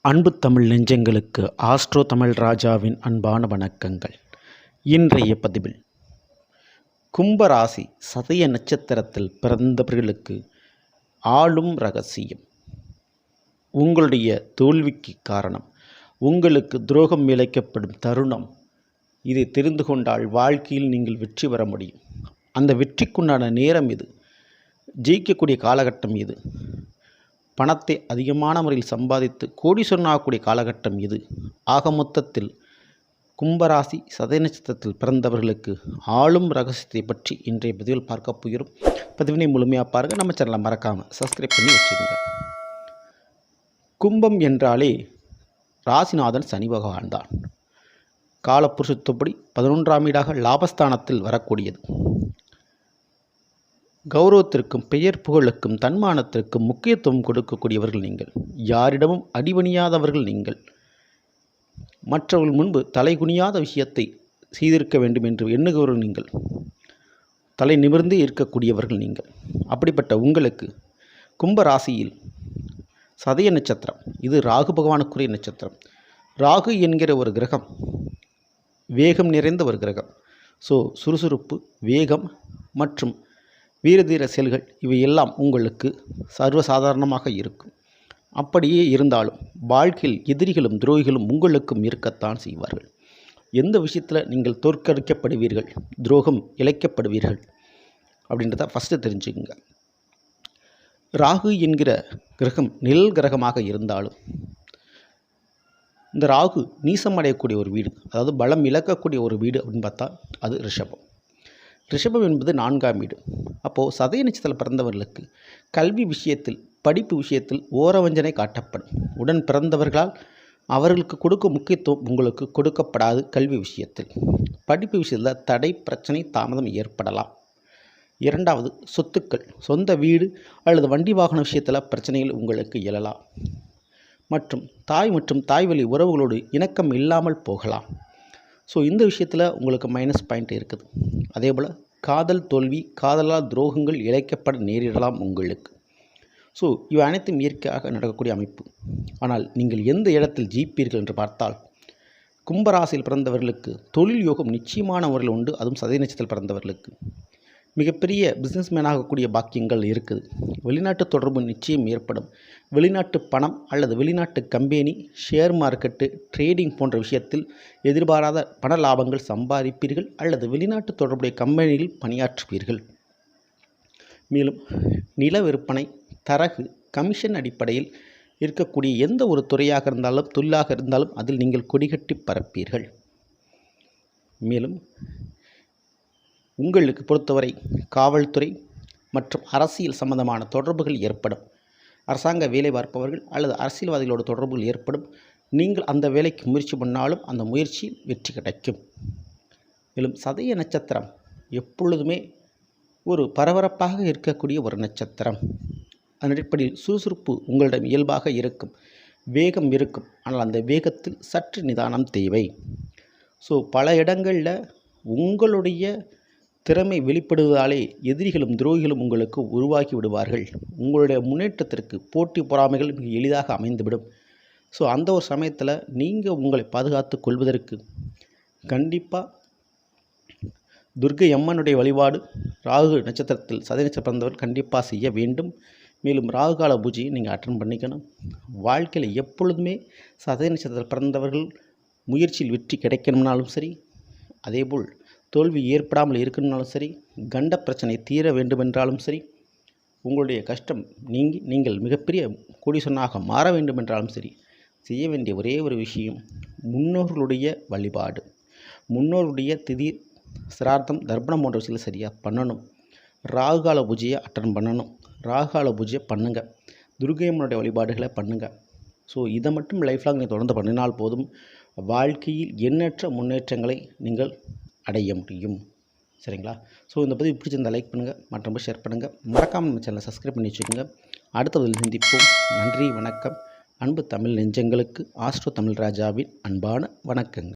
அன்பு தமிழ் நெஞ்சங்களுக்கு ஆஸ்ட்ரோ தமிழ் ராஜாவின் அன்பான வணக்கங்கள். இன்றைய பதிவில் கும்பராசி சதய நட்சத்திரத்தில் பிறந்தவர்களுக்கு ஆளும் ரகசியம். உங்களுடைய தோல்விக்கு காரணம் உங்களுக்கு துரோகம் இழைக்கப்படும் தருணம். இதை தெரிந்து கொண்டால் வாழ்க்கையில் நீங்கள் வெற்றி பெற முடியும். அந்த வெற்றிக்குண்டான நேரம் இது. ஜெயிக்கக்கூடிய காலகட்டம் இது. பணத்தை அதிகமான முறையில் சம்பாதித்து கோடீஸ்வரனாகக்கூடிய காலகட்டம் இது. ஆக மொத்தத்தில் கும்பராசி சதய நட்சத்திரத்தில் பிறந்தவர்களுக்கு ஆளும் ரகசியத்தை பற்றி இன்றைய பதிவில் பார்க்க போகிறோம். பதிவினை முழுமையாக பாருங்கள் நம்ம சேனலை மறக்காமல் சப்ஸ்கிரைப் பண்ணி வச்சுக்கோங்க. கும்பம் என்றாலே ராசிநாதன் சனி பகவான் தான். காலப்புருஷத்துப்படி பதினொன்றாம் வீடாக லாபஸ்தானத்தில் வரக்கூடியது. கௌரவத்திற்கும் பெயர் புகழுக்கும் தன்மானத்திற்கும் முக்கியத்துவம் கொடுக்கக்கூடியவர்கள் நீங்கள். யாரிடமும் அடிபணியாதவர்கள் நீங்கள். மற்றவர்கள் முன்பு தலைகுனியாத விஷயத்தை செய்திருக்க வேண்டும் என்று எண்ணுகிறவர்கள் நீங்கள். தலை நிமிர்ந்து இருக்கக்கூடியவர்கள் நீங்கள். அப்படிப்பட்ட உங்களுக்கு கும்ப ராசியில் சதய நட்சத்திரம். இது ராகு பகவானுக்குரிய நட்சத்திரம். ராகு என்கிற ஒரு கிரகம் வேகம் நிறைந்த ஒரு கிரகம். ஸோ சுறுசுறுப்பு வேகம் மற்றும் வீரதீர செயல்கள் இவையெல்லாம் உங்களுக்கு சர்வசாதாரணமாக இருக்கும். அப்படியே இருந்தாலும் வாழ்க்கையில் எதிரிகளும் துரோகிகளும் உங்களுக்கும் இருக்கத்தான் செய்வார்கள். எந்த விஷயத்தில் நீங்கள் தோற்கடிக்கப்படுவீர்கள் துரோகம் இழைக்கப்படுவீர்கள் அப்படின்றத ஃபஸ்ட்டு தெரிஞ்சுக்கோங்க. ராகு என்கிற கிரகம் நிழல் கிரகமாக இருந்தாலும் இந்த ராகு நீசமடையக்கூடிய ஒரு வீடு அதாவது பலம் இழக்கக்கூடிய ஒரு வீடு அப்படின்னு பார்த்தா அது ரிஷபம். ரிஷபம் என்பது நான்காம் வீடு. அப்போது சதய நட்சத்திரத்தில் பிறந்தவர்களுக்கு கல்வி விஷயத்தில் படிப்பு விஷயத்தில் ஓரவஞ்சனை காட்டப்படும். உடன் பிறந்தவர்களால் அவர்களுக்கு கொடுக்கும் முக்கியத்துவம் உங்களுக்கு கொடுக்கப்படாது கல்வி விஷயத்தில். படிப்பு விஷயத்தில் தடை பிரச்சனை தாமதம் ஏற்படலாம். இரண்டாவது சொத்துக்கள். சொந்த வீடு அல்லது வண்டி வாகன விஷயத்தில் பிரச்சனைகள் உங்களுக்கு எழலாம். மற்றும் தாய் மற்றும் தாய்வழி உறவுகளோடு இணக்கம் இல்லாமல் போகலாம். ஸோ இந்த விஷயத்தில் உங்களுக்கு மைனஸ் பாயிண்ட் இருக்குது. அதே போல் காதல் தோல்வி காதலால் துரோகங்கள் இழைக்கப்பட நேரிடலாம் உங்களுக்கு. ஸோ இவை அனைத்தும் இயற்கையாக நடக்கக்கூடிய அமைப்பு. ஆனால் நீங்கள் எந்த இடத்தில் ஜீப்பீர்கள் என்று பார்த்தால் கும்பராசியில் பிறந்தவர்களுக்கு தொழில் யோகம் நிச்சயமான முறையில் உண்டு அதுவும் சதய நட்சத்திரத்தில் பிறந்தவர்களுக்கு. மிகப்பெரிய பிஸ்னஸ்மேன் ஆகக்கூடிய பாக்கியங்கள் இருக்குது. வெளிநாட்டு தொடர்பு நிச்சயம் ஏற்படும். வெளிநாட்டு பணம் அல்லது வெளிநாட்டு கம்பெனி ஷேர் மார்க்கெட்டு ட்ரேடிங் போன்ற விஷயத்தில் எதிர்பாராத பண லாபங்கள் சம்பாதிப்பீர்கள் அல்லது வெளிநாட்டு தொடர்புடைய கம்பெனியில் பணியாற்றுவீர்கள். மேலும் நில விற்பனை தரகு கமிஷன் அடிப்படையில் இருக்கக்கூடிய எந்த ஒரு துறையாக இருந்தாலும் தொழிலாக இருந்தாலும் அதில் நீங்கள் கொடிகட்டி பரப்பீர்கள். மேலும் உங்களுக்கு பொறுத்தவரை காவல்துறை மற்றும் அரசியல் சம்பந்தமான தொடர்புகள் ஏற்படும். அரசாங்க வேலை பார்ப்பவர்கள் அல்லது அரசியல்வாதிகளோட தொடர்புகள் ஏற்படும். நீங்கள் அந்த வேலைக்கு முயற்சி பண்ணாலும் அந்த முயற்சி வெற்றி கிடைக்கும். மேலும் சதய நட்சத்திரம் எப்பொழுதுமே ஒரு பரபரப்பாக இருக்கக்கூடிய ஒரு நட்சத்திரம். அதன் அடிப்படையில் சுறுசுறுப்பு உங்களிடம் இயல்பாக இருக்கும். வேகம் இருக்கும். ஆனால் அந்த வேகத்தில் சற்று நிதானம் தேவை. ஸோ பல இடங்களில் உங்களுடைய திறமை வெளிப்படுவதாலே எதிரிகளும் துரோகிகளும் உங்களுக்கு உருவாக்கி விடுவார்கள். உங்களுடைய முன்னேற்றத்திற்கு போட்டி பொறாமைகள் மிக எளிதாக அமைந்துவிடும். ஸோ அந்த ஒரு சமயத்தில் நீங்கள் உங்களை பாதுகாத்து கொள்வதற்கு கண்டிப்பாக துர்கை அம்மனுடைய வழிபாடு ராகு நட்சத்திரத்தில் சதய நட்சத்திரம் பிறந்தவர் கண்டிப்பாக செய்ய வேண்டும். மேலும் ராகு கால பூஜையை நீங்கள் அட்டன் பண்ணிக்கணும். வாழ்க்கையில் எப்பொழுதுமே சதய நட்சத்திரத்தில் பிறந்தவர்கள் முயற்சியில் வெற்றி கிடைக்கணும்னாலும் சரி அதேபோல் தோல்வி ஏற்படாமல் இருக்கணும்னாலும் சரி கண்ட பிரச்சனை தீர வேண்டுமென்றாலும் சரி உங்களுடைய கஷ்டம் நீங்கி நீங்கள் மிகப்பெரிய கோடீஸ்வரனாக மாற வேண்டுமென்றாலும் சரி செய்ய வேண்டிய ஒரே ஒரு விஷயம் முன்னோர்களுடைய வழிபாடு. முன்னோருடைய திதிர் சிரார்த்தம் தர்ப்பணம் போன்ற விஷயத்தில் சரியாக பண்ணணும். ராகுகால பூஜையை அட்டன் பண்ணணும். ராகுகால பூஜையை பண்ணுங்கள் துர்கையம்மனுடைய வழிபாடுகளை பண்ணுங்கள் ஸோ இதை மட்டும் லைஃப் லாங் நீங்கள் தொடர்ந்து பண்ணினால் போதும். வாழ்க்கையில் எண்ணற்ற முன்னேற்றங்களை நீங்கள் அடைய முடியும். சரிங்களா? ஸோ இந்த பதிவு பிடிச்சிருந்தால் லைக் பண்ணுங்கள் மற்றபடி ஷேர் பண்ணுங்கள் மறக்காமல் நம்ம சேனலை சப்ஸ்கிரைப் பண்ணி வச்சுக்கோங்க. அடுத்த பதில் சந்திப்போம். நன்றி வணக்கம். அன்பு தமிழ் நெஞ்சங்களுக்கு ஆஸ்ட்ரோ தமிழ் ராஜாவின் அன்பான வணக்கங்கள்.